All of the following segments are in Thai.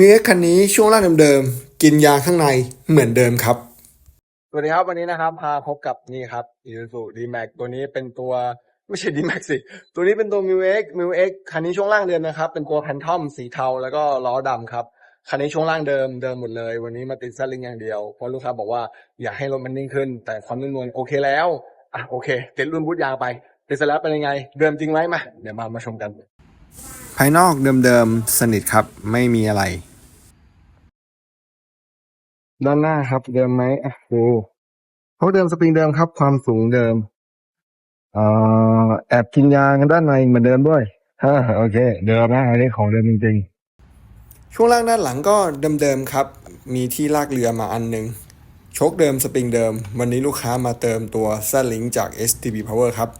มีเอ็กคันนี้ช่วงล่างเดิมๆ กินยางข้างในเหมือนเดิมครับ สวัสดีครับวันนี้นะครับพาพบกับนี่ครับ Isuzu D-Max ตัวนี้เป็นตัวไม่ใช่ D-Max สิ ตัวนี้เป็นตัว m i w X m i w X คันนี้ช่วงล่างเดิมนะครับ เป็นตัวแพนทอมสีเทาแล้วก็ล้อดำครับ คันนี้ช่วงล่างเดิมเดิมหมดเลย วันนี้มาติดซัลลิงอย่างเดียว เพราะลูกค้าบอกว่าอยากให้รถมันนิ่งขึ้น แต่ความนุ่มนวลโอเคแล้ว อะโอเคติดรุ่นบูทยางไปติดเสร็จแล้วเป็นยังไง เดิมจริงไหมมาเดี๋ยวมามาชมกัน ภายนอกเดิมๆ สนิทครับ ไม่มีอะไร ด้านหน้าครับ เดิมไหมอะดูเขาเดิมสปริงเดิมครับ ความสูงเดิมเอ่อแอบกินยางด้านในเหมือนเดิมด้วยฮ่าโอเค เดิมนะอันนี้ของเดิมจริงช่วงล่างด้านหลังก็เดิมๆครับ มีที่ลากเรือมาอันหนึงโชคเดิมสปริงเดิม วันนี้ลูกค้ามาเติมตัว z l i n k จาก STB Power ครับ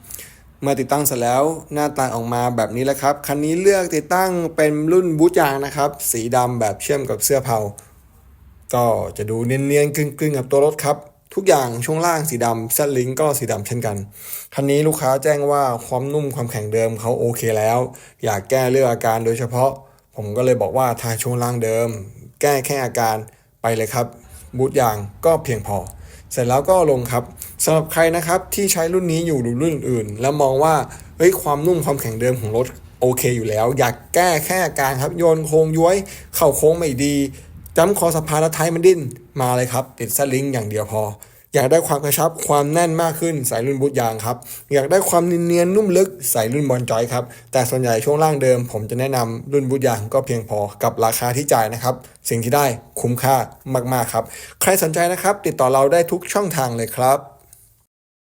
เมื่อติดตั้งเสร็จแล้วหน้าตาออกมาแบบนี้แหละครับ คันนี้เลือกติดตั้งเป็นรุ่นบูทยางนะครับ สีดำแบบเชื่อมกับเสื้อเผาก็จะดูเนียนๆกึ่งๆกับตัวรถครับ ทุกอย่างช่วงล่างสีดำแซดลิงก็สีดำเช่นกัน คันนี้ลูกค้าแจ้งว่าความนุ่มความแข็งเดิมเขาโอเคแล้ว อยากแก้เรื่องอาการโดยเฉพาะ ผมก็เลยบอกว่าทาช่วงล่างเดิม แก้แค่อาการไปเลยครับบูทยางก็เพียงพอ เสร็จแล้วก็ลงครับสำหรับใครนะครับที่ใช้รุ่นนี้อยู่หรือรุ่นอื่น แล้วมองว่าเฮ้ยความนุ่มความแข็งเดิมของรถโอเคอยู่แล้ว อยากแก้แค่อาการครับโยนโค้งย้วยเข่าโค้งไม่ดีจำคอสะพานแล้วท้ายมันดิ้นมาเลยครับ ติดสลิงอย่างเดียวพอ อยากได้ความกระชับความแน่นมากขึ้นใส่รุ่นบูทยางครับ อยากได้ความเนียนๆนุ่มลึกใส่รุ่นบอลจอยครับ แต่ส่วนใหญ่ช่วงล่างเดิม ผมจะแนะนำรุ่นบูทยางก็เพียงพอกับราคาที่จ่ายนะครับ สิ่งที่ได้คุ้มค่ามากๆครับ ใครสนใจนะครับ ติดต่อเราได้ทุกช่องทางเลยครับ